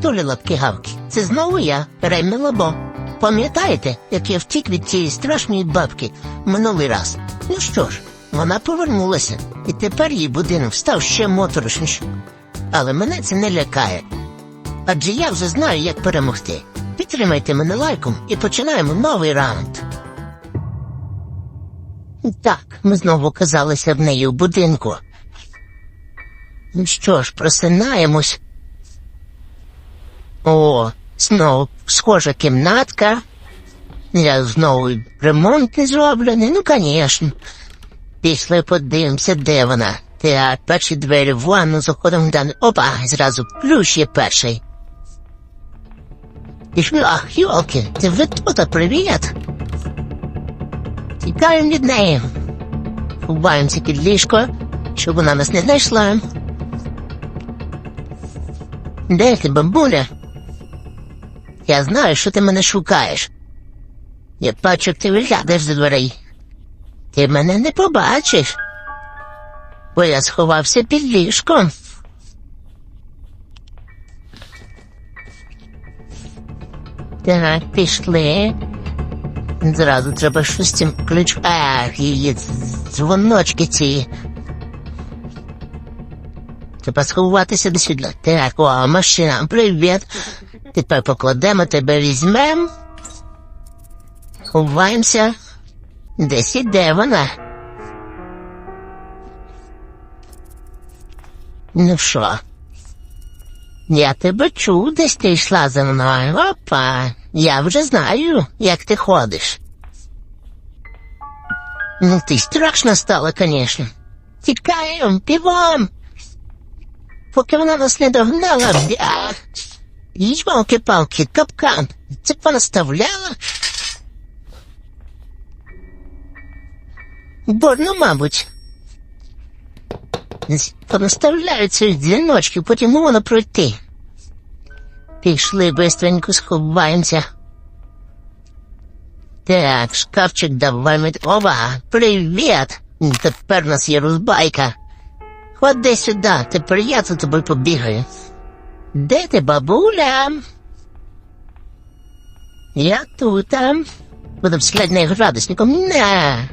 Анатолій Лапкігавки, це знову я, Ремі Лабо. Пам'ятаєте, як я втік від цієї страшної бабки минулий раз? Ну що ж, вона повернулася, і тепер її будинок став ще моторошнішим. Але мене це не лякає. Адже я вже знаю, як перемогти. Підтримайте мене лайком і починаємо новий раунд. Так, ми знову оказалися в неї у будинку. Ну що ж, просинаємось. О, знову схожа кімнатка. Я знову ремонт не зроблений, ну, звісно. Пішли подивимося, де вона. Так, перші двері в ванну заходимо в даний. Опа, зразу плющ є перший. Пішли, ах, йолки, ти ви тут, привіт. Тікаємо від неї. Ховаємося під ліжко, щоб вона нас не знайшла. Де ти, бабуля? Я знаю, що ти мене шукаєш. Я бачу, ти виглядаєш за дверей. Ти мене не побачиш, бо я сховався під ліжком. Так, пішли. Зразу треба щось цим ключ. Ах, її дзвоночки ці. Треба сховатися до сюди. Так, о, машина, привіт. Тепер покладемо тебе візьмем. Ховаємося. Десь іде вона. Ну що? Я тебе чув, десь ти йшла за мною. Опа, я вже знаю, як ти ходиш. Ну, ти страшно стала, звісно. Тікаємо, півом. Поки вона нас не догнала, бля. Їй палки капкан. Це б вона ставляла. Бо, ну, мабуть. З- Понаставляють ці дзвіночки, потім можна пройти. Пішли, бистренько сховаємося. Так, шкафчик давай ми... Ова, привіт! Тепер у нас є розбайка. Ходи сюди, тепер я за тобою побігаю. Де ти, бабуля? Я тут. Буду вслед неї градусником. Не.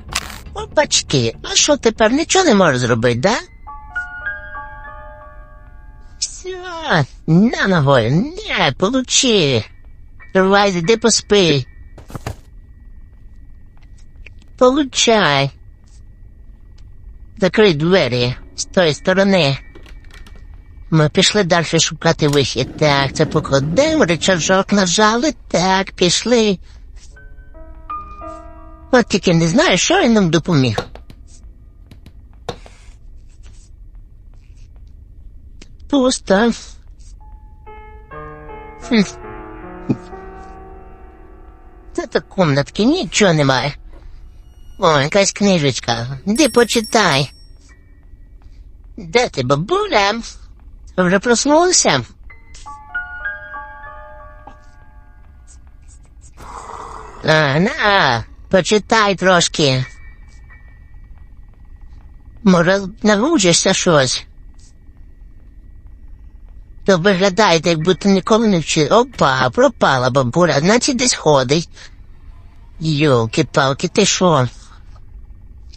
Опачки, а що тепер нічого не можу зробити, да? Все, на ногою, не, получи. Давай, іди поспи. Получай. Закрий двері з тої сторони. Ми пішли далі шукати вихід. Так, це покладемо, речажок нажали. Так, пішли. От тільки не знаю, що він нам допоміг. Пусто. Хм. Це то комнатки нічого немає. О, якась книжечка. Де почитай. Де ти, бабуля? Вже проснулася? А, на, почитай трошки. Може, навчишся щось. То виглядаєте, як будто ніколи не вчили. Опа, пропала бабуля, значить десь ходить. Йолки-палки, ти що?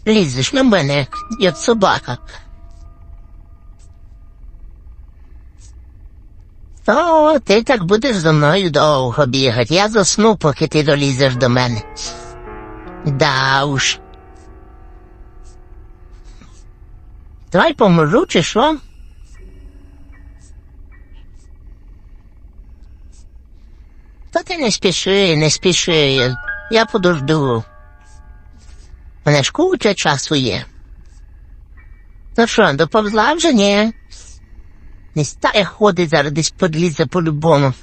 Лізеш на мене, як собака. О, ти так будеш за мною довго бігати. Я засну, поки ти долізеш до мене. Да уж. Давай поможу, чи що? Та ти не спіши, не спіши. Я подожду. Мене ж куча часу є. Ну що, доповзла вже ні? Не стає ходить зараз десь подлізе по-любому.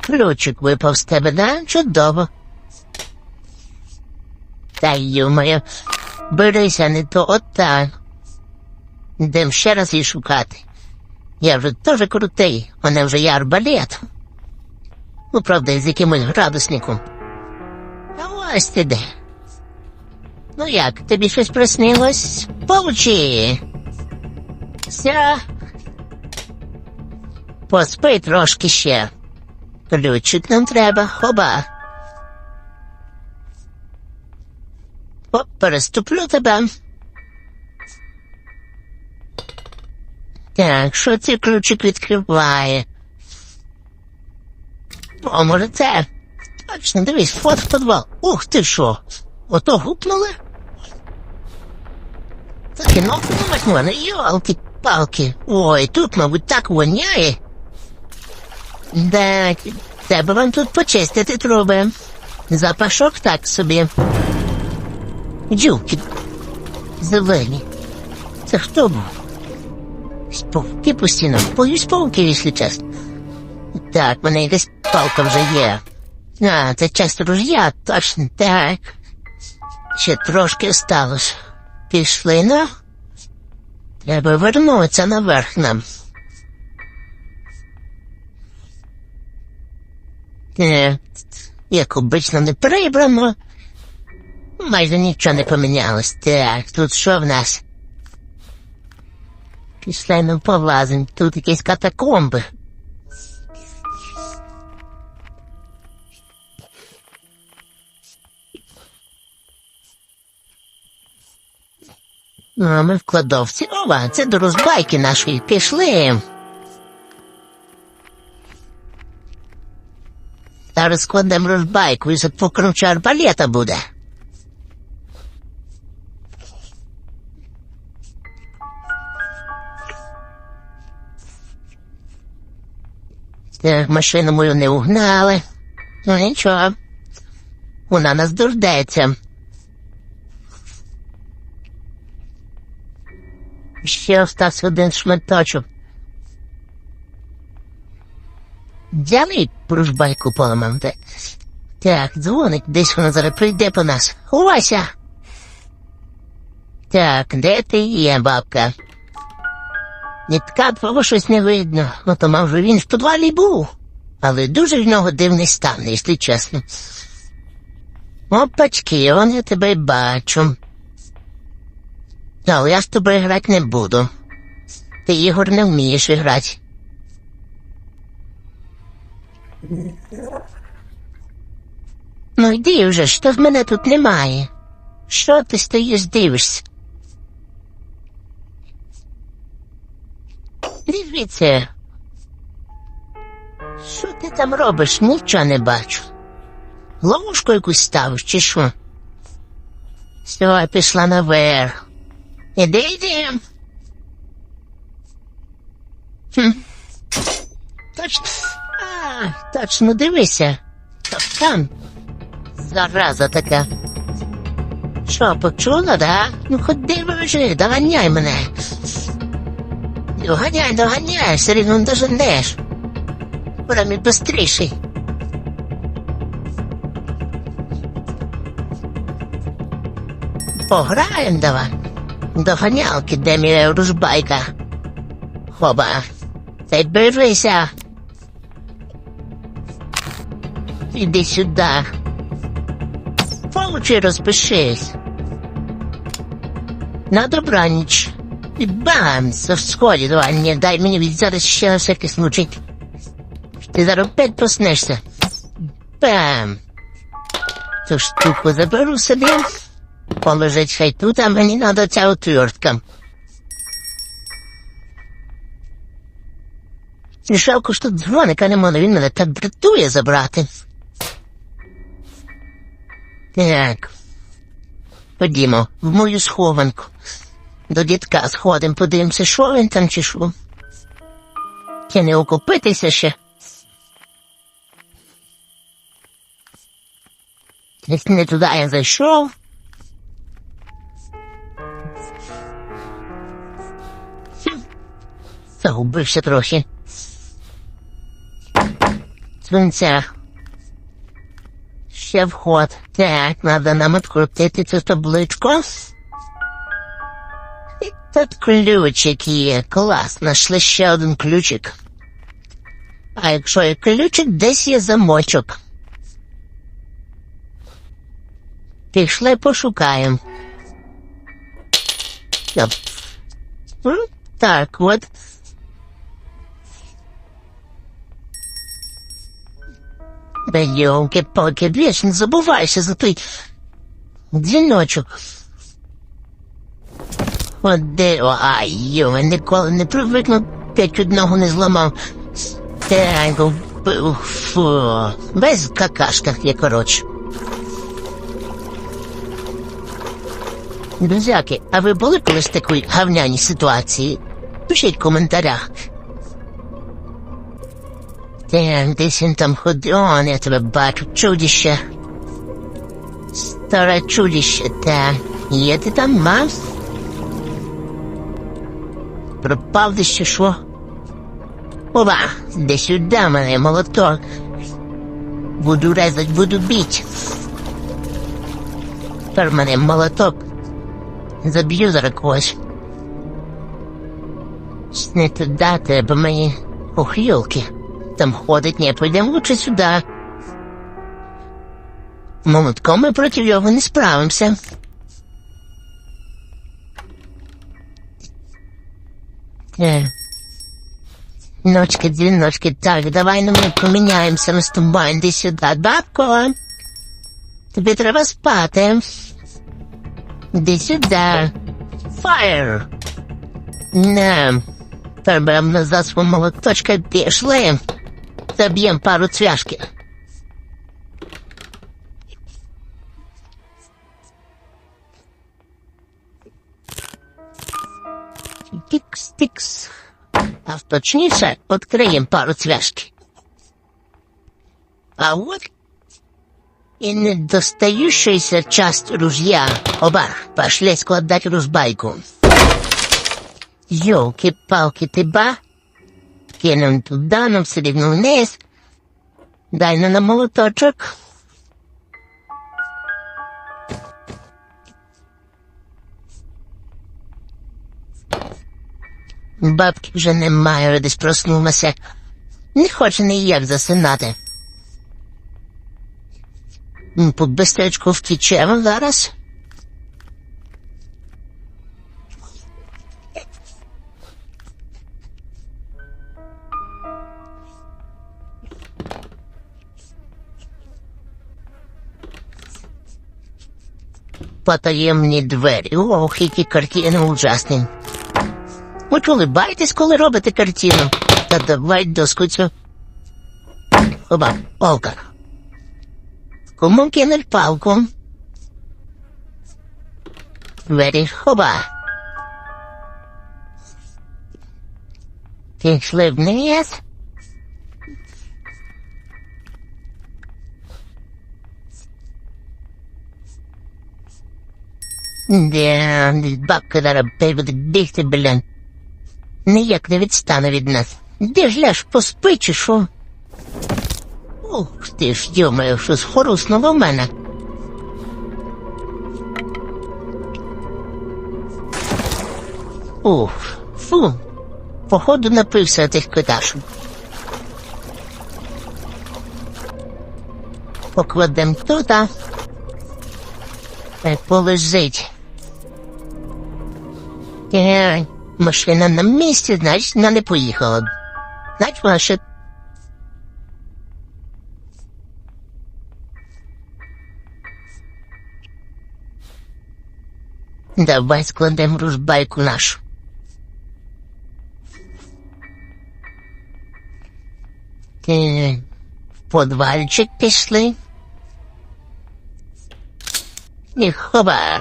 Ключик випав з тебе, да? Чудово. Та й-моє, берися не то отак. Йдем ще раз її шукати. Я вже теж крутий, у мене вже є арбалет. Ну, правда, з якимось градусником. А ось ти де. Ну як, тобі щось приснилось? Получи. Все. Поспи трошки ще. Ключик нам треба, хоба. Оп, переступлю тебе. Так, що цей ключик відкриває? О, може це? Точно, дивись, вход в підвал. Ух ти що? Ото гупнули? Так і ногу думать мене, йолки-палки. Ой, тут, мабуть, так воняє. Так, треба вам тут почистити труби. Запашок так собі. Дюки. Зелені. Це хто був? Пауки постійно. Боюсь пауків, якщо чесно. Так, мене якась палка вже є. А, це часто ружья, точно так. Ще трошки осталось. Пішли на. Треба вернутися наверх нам. Е, як обично не прибрано. Майже нічого не помінялось. Так, тут що в нас? Пішли ми повлазим. Тут якісь катакомби. А ми в кладовці. Ова, це до розбайки нашої. Пішли. Зараз складемо розбайку і за арбалета буде. Машину мою не угнали. Ну нічого. Вона нас дождеться. Ще остався один шматочок. Взяли пружбайку поламав. Так, дзвоник, десь вона зараз прийде по нас. Вася! Так, де ти є, бабка? Нітка твого щось не видно. Ну, то може він в підвалі був. Але дуже в нього дивний стан, якщо чесно. Опачки, я тебе бачу. Але я з тобою грати не буду. Ти, Ігор, не вмієш грати. Ну йди вже, що в мене тут немає. Що ти стоїш дивишся? Дивіться. Що ти там робиш? Нічого не бачу. Ловушку якусь ставиш, чи що? Все, пішла наверх. Іди, іди. Хм. Точно. А, точно дивися. Там. Зараза така. Що, почула, да? Ну ходи вже, доганяй мене. Доганяй, доганяй, все рівно доженеш. Мій бистріший. Пограємо давай. Доганялки, де мій ружбайка. Хоба. Та й берися. Іди сюди. Получи розпишись. На добраніч. І бам! Сході, давай, не дай мені від зараз ще на всякий случай. Ти зараз опять проснешся. Бам! Цю штуку заберу собі. Положить хай тут, а мені надо ця отвертка. Жалко, що дзвоника не можна, він мене так дратує забрати. Так. Ходімо, в мою схованку. До дідка сходимо, подивимося, що він там чи що. Чи не окупитися ще? Не туди я зайшов. Загубився трохи. Свинця. Ще вход. Так, надо нам відкрутити цю табличку. І тут ключик є. Клас, знайшли ще один ключик. А якщо є ключик, десь є замочок. Пішли пошукаємо. Так, от. Да елки-палки, вечно забувайся за той дзвіночок. От ай, йо, я ніколи не привикну, п'ять одного не зламав. Так, фу, в какашках є, коротше. Друзяки, а ви були колись в такій гавняній ситуації? Пишіть в коментарях. Так, десь він там ходив, о, я тебе бачу, чудіще. Старе чудіще, так. Є ти там, Макс? Пропав десь що? Ова, де сюди мене молоток. Буду резать, буду бить. Тепер мене молоток. Заб'ю зараз когось. Не туди треба мені охілки. Там ходить, не пойдемо лучше сюди. Молотком ми проти його не справимося. Е. Ночки, дзвіночки, так, давай ну ми поміняємося ми з тобою, іди сюди. Бабко, тобі треба спати. Іди сюди. Fire! Не, беремо назад свого молоточка, пішли. Заб'ємо пару цвяшки. Тікс-тікс. А точніше, відкриємо пару цвяшки. А от і недостающаяся часть ружья. Оба, пошли складать ружбайку. Ёлки-палки, ты ба? Кинем туда, но все рівно вниз. Дай на молоточок. Бабки вже немає, десь проснулася. Не хоче ніяк засинати. По бистечку втічемо зараз. Потаємні двері. Ох, які картини ужасні. Ви улибаєтесь, коли робите картину? Та давай доску цю. Оба, палка. Кому кинуть палку? Двері хоба. Пішли вниз. Де, бабка зараз буде бігти, блін. Ніяк не відстане від нас. Де ж ляж поспи, чи що? Ух ти ж, йомаю, щось хоруснуло в мене. Ух, фу. Походу напився тих киташок. Покладем тут, а полежить. Машина на місці, значить, вона не поїхала. Значить, вона ще Давай складемо ружбайку нашу. Е, В подвальчик пішли. І хоба.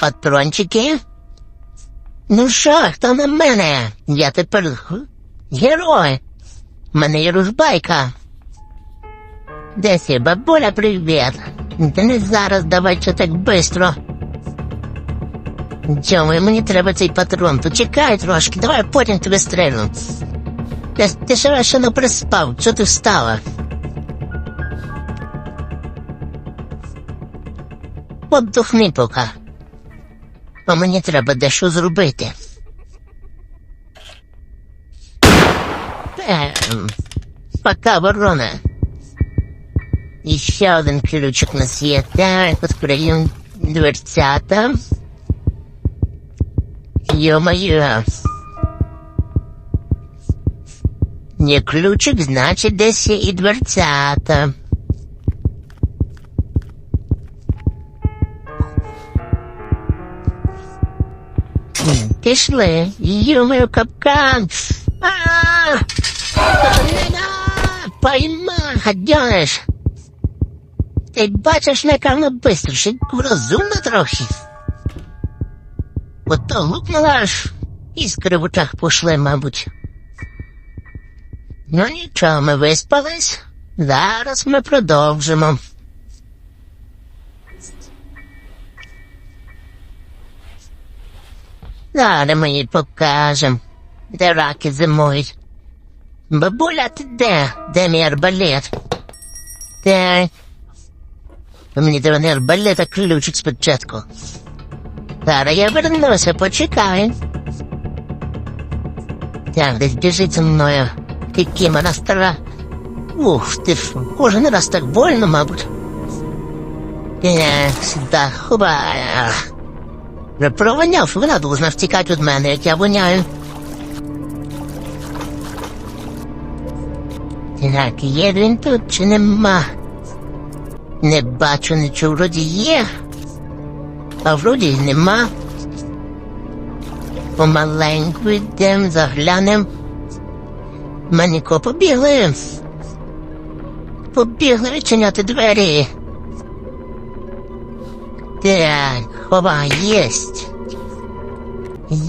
Патрончики. Ну що, хто на мене? Я тепер герой. Мене є ружбайка. Десь є бабуля, привіт. Та не зараз, давай що так бистро. Дьомай, мені треба цей патрон. Почекай трошки, давай потім тебе стрельну. Ти, ти ще ще не приспав, що ти встала? Поддухни поки. Бо мені треба дещо зробити. Ем, пока, ворона. І ще один ключик на світ. Так, відкриємо дверцята. Йо-моє. Не ключик, значить, десь і дверцята. Пішли. Йо-моє, капкан. Пойма, гадяєш. Ти бачиш, напевно, бистро, ще розумно трохи. Ото лупнула аж іскри в очах пошли, мабуть. Ну нічого, ми виспались. Зараз ми продовжимо. Зараз ми їй покажемо, де раки зимують. Бабуля, ти де? Де мій арбалет? Де? Мені треба не арбалет, а ключик спочатку. Зараз я вернуся, почекай. Так, десь біжить за мною. Ти кімера стара. Ух ти ж, кожен раз так больно, мабуть. Так, сюди, хуба. Вже провоняв, вона должна втікати від мене, як я воняю. Так, є він тут чи нема? Не бачу нічого, вроді є, а вроді й нема. Помаленьку йдем, заглянем. Маніко, побігли. Побігли відчиняти двері. Так, хова, єсть.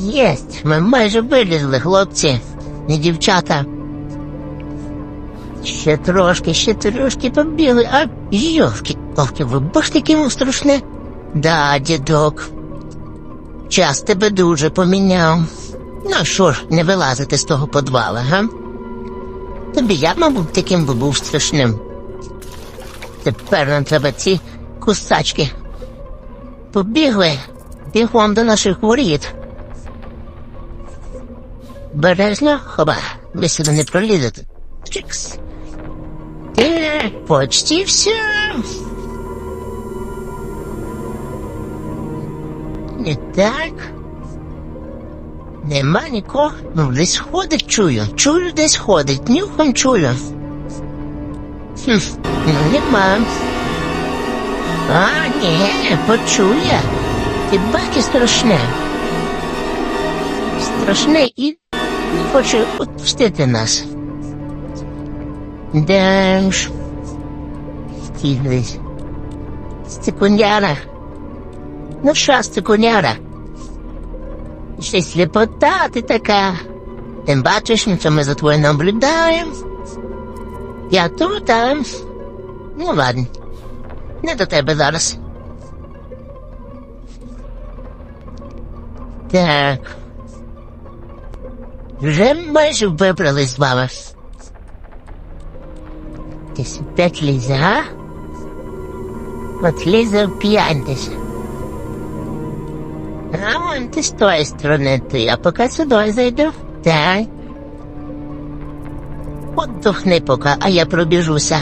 Єсть. Ми майже вилізли, хлопці і дівчата. Ще трошки, ще трошки побігли, а йовки, палки, ви бачите, воно страшне? Да, дідок. Час тебе дуже поміняв. Ну що ж, не вилазити з того подвала, га? Тобі я, мабуть, таким би був страшним. Тепер нам треба ці кусачки. Побігли бігом до наших воріт. Бережно, хоба, ви сюди не пролізете. Чикс. Е, почти все. Не так. Нема нікого. Ну, десь ходить, чую. Чую, десь ходить. Нюхом чую. Хм, ну, нема. А, ні, почує. Ти бачиш страшне. Страшне і хоче відпустити нас. Де ж? Стіглись. Стекуняра. Ну що, стекуняра? Ще сліпота ти така. Ти бачиш, що ми за тобою наблюдаємо. Я тут, а... Ну, ладно. Не до тебе зараз. Так. Вже майже вибрались вами. Десь п'ять лізе, а? От лізе вп'яньтеся. А вон ти з тої сторони ти, а поки сюди зайду. Так. Отдохни поки, а я пробіжуся.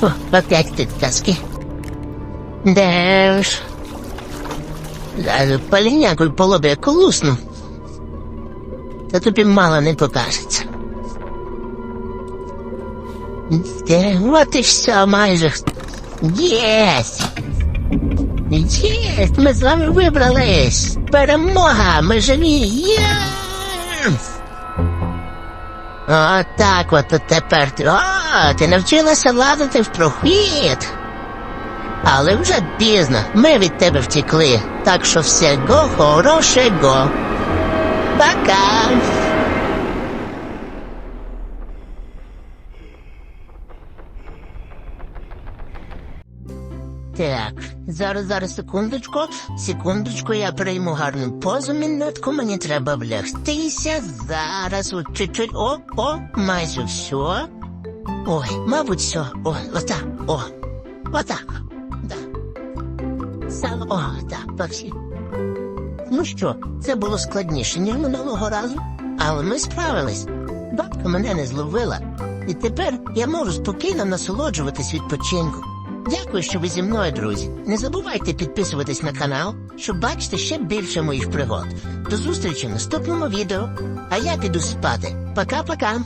Фу, опять ти таски. Де ж? Зараз полінякою по лобі колусну. Та тобі мало не покажеться. Де, от і все майже. Єсть! Єсть! Ми з вами вибрались! Перемога! Ми живі! Єсть! О, так от от тепер ти. О, ти навчилася ладити в прохід. Але вже пізно. Ми від тебе втекли. Так що всього хорошого. Пока. Так, зараз, зараз, секундочку, секундочку, я прийму гарну позу, минутку, мені треба влягтися. Зараз, от чуть-чуть, о, о, майже все. Ой, мабуть, все. О, отак, о, отак, да. Саме, о, так, почти. Ну що, це було складніше, ніж минулого разу, але ми справились. Бабка мене не зловила, і тепер я можу спокійно насолоджуватись відпочинку. Дякую, що ви зі мною, друзі. Не забувайте підписуватись на канал, щоб бачити ще більше моїх пригод. До зустрічі в наступному відео. А я піду спати. Пока-пока.